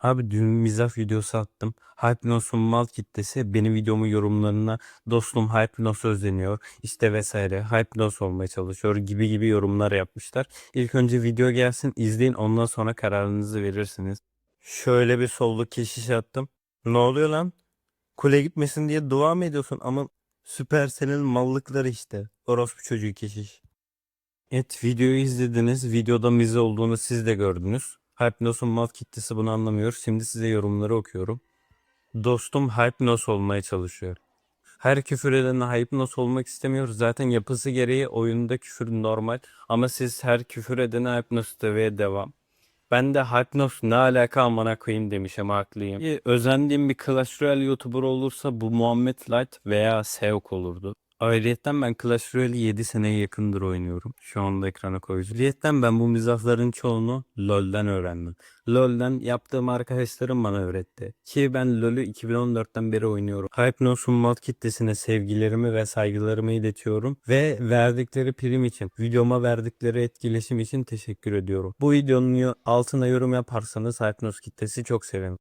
Abi dün mizah videosu attım. Hypnos'un mal kitlesi benim videomun yorumlarına dostum Hypnos özleniyor işte vesaire Hypnos olmaya çalışıyor gibi gibi yorumlar yapmışlar. İlk önce video gelsin izleyin ondan sonra kararınızı verirsiniz. Şöyle bir solluk keşiş attım. Ne oluyor lan? Kule gitmesin diye dua mı ediyorsun? Ama Süpersel'in mallıkları işte. Orospu çocuğu keşiş. Evet videoyu izlediniz. Videoda mize olduğunu siz de gördünüz. Hypnos'un mal kitlesi bunu anlamıyor. Şimdi size yorumları okuyorum. Dostum Hypnos olmaya çalışıyor. Her küfür edene Hypnos olmak istemiyor. Zaten yapısı gereği oyunda küfür normal. Ama siz her küfür edene Hypnos ve devam. Ben de Hypnos ne alaka amına koyayım demiş ama haklıyım. Bir Özendiğim bir Clash Royale YouTuber olursa bu Muhammed Light veya Seok olurdu. Ayrıyeten ben Clash Royale'i 7 seneye yakındır oynuyorum. Şu anda ekrana koyacağım. Ayrıyeten ben bu mizahların çoğunu LoL'den öğrendim. LoL'den yaptığım arkadaşlarım bana öğretti. Ki ben LoL'ü 2014'ten beri oynuyorum. Hypnos'un mod kitlesine sevgilerimi ve saygılarımı iletiyorum. Ve verdikleri prim için, videoma verdikleri etkileşim için teşekkür ediyorum. Bu videonun altına yorum yaparsanız Hypnos kitlesi çok sevinirim.